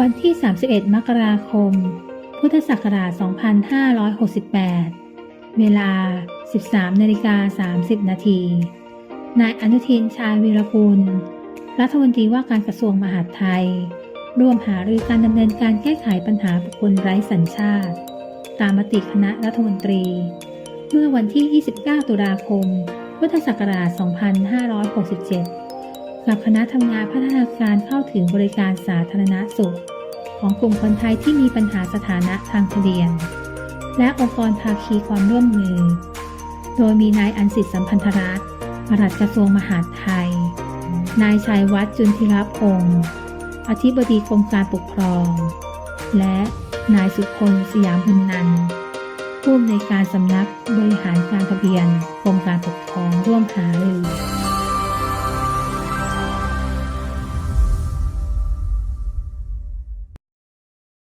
วันที่ 31 มกราคม พุทธศักราช 2568 เวลา 13นาฬิกา30 นาที นายอนุทินชาญวีรกุล รัฐมนตรีว่าการกระทรวงมหาดไทย ร่วมหารือการดำเนินการแก้ไขปัญหาบุคคลไร้สัญชาติ ตามมติคณะรัฐมนตรี เมื่อวันที่ 29 ตุลาคม พุทธศักราช 2567 กับคณะทำงานพัฒนาการเข้าถึงบริการสาธารณสุข ของกลุ่มคนไทยที่มีปัญหาสถานะทางทะเบียน และองค์กรภาคีความร่วมมือ โดยมีนายอันสิทธิสัมพันธรัตน์ปลัดกระทรวงมหาดไทย นายชัยวัฒน์จุนทิรพงศ์อธิบดีกรมการปกครอง และนายสุคนสยามพันนันผู้อำนวยการสำนักบริหารการทะเบียนกรมการปกครองร่วมหารือ